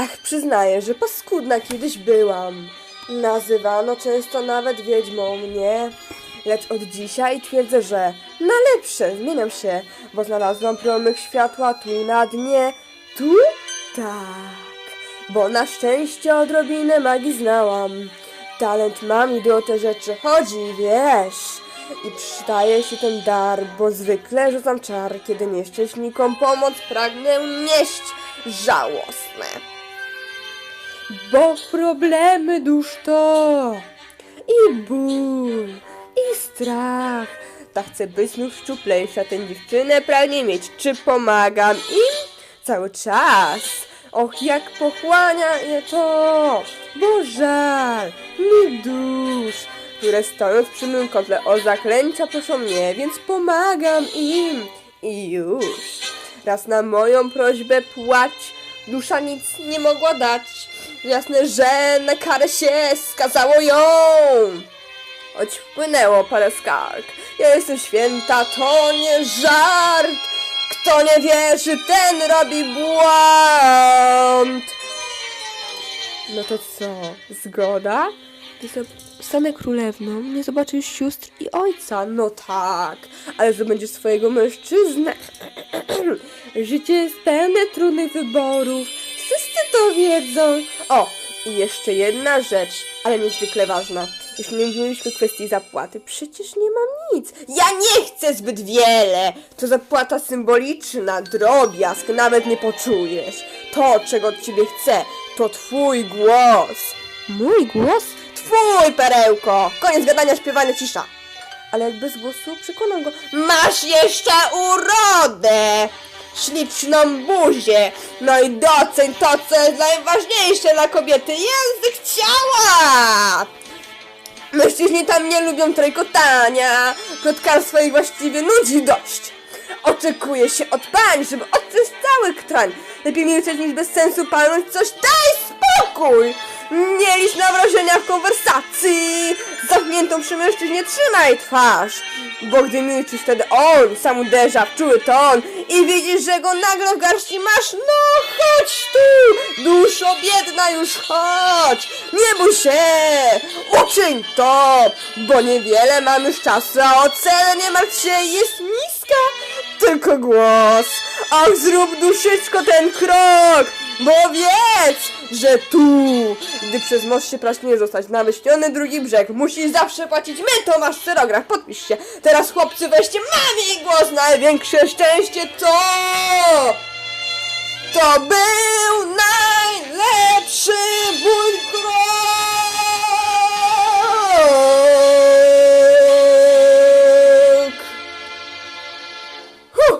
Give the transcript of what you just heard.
Ach, przyznaję, że paskudna kiedyś byłam. Nazywano często nawet wiedźmą mnie. Lecz od dzisiaj twierdzę, że na lepsze zmieniam się, bo znalazłam promyk światła tu na dnie. Tu? Tak. Bo na szczęście odrobinę magii znałam. Talent mam i do te rzeczy chodzi, wiesz. I przydaje się ten dar, bo zwykle rzucam czar, kiedy nieszczęśnikom pomoc pragnę nieść. Żałosne. Bo problemy dusz to i ból, i strach. Ta chce być znów szczuplejsza, tę dziewczynę pragnie mieć. Czy pomagam im? Cały czas. Och, jak pochłania je to, bo żal mi dusz, które stojąc przy mym kotle o zaklęcia proszą mnie, więc pomagam im. I już. Raz na moją prośbę płać, dusza nic nie mogła dać. Jasne, że na karę się skazało ją. Choć wpłynęło parę skarg. Ja jestem święta, to nie żart. Kto nie wierzy, ten robi błąd. No to co, zgoda? Zostanę królewną, nie zobaczysz sióstr i ojca. No tak, ale zdobędziesz swojego mężczyznę. Życie jest pełne trudnych wyborów. Wszyscy to wiedzą. O, i jeszcze jedna rzecz, ale niezwykle ważna. Jeśli nie mówiliśmy kwestii zapłaty, przecież nie mam nic. Ja nie chcę zbyt wiele. To zapłata symboliczna, drobiazg, nawet nie poczujesz. To, czego od ciebie chcę, to twój głos. Mój głos? Twój, perełko! Koniec gadania, śpiewania, cisza. Ale jak bez głosu przekonam go. Masz jeszcze urodę! Śliczną buzię! No i doceń to, co jest najważniejsze dla kobiety. Język ciała! Mężczyźni tam nie lubią trajkotania. Plotkarstwo ich właściwie nudzi dość. Oczekuje się od pań, żeby odczyść cały ktrań. Lepiej milczeć niż bez sensu palnąć coś. Daj spokój! Nie na wrażenia w konwersacji. Zamkniętą przy mężczyźnie trzymaj twarz. Bo gdy milczysz, wtedy on sam uderza w czuły ton i widzisz, że go nagle w garści masz. No chodź tu, duszo biedna już chodź. Nie bój się, uczyń to, bo niewiele mam już czasu, a o nie martw się, jest niska, tylko głos. Ach, zrób duszyczko ten krok, bo wiedz, że tu, gdy przez most się praśnie zostać na wyśniony drugi brzeg, musisz zawsze płacić my, to masz cyrograf, podpisz się. Teraz chłopcy weźcie, mam jej głos, największe szczęście to... To był najlepszy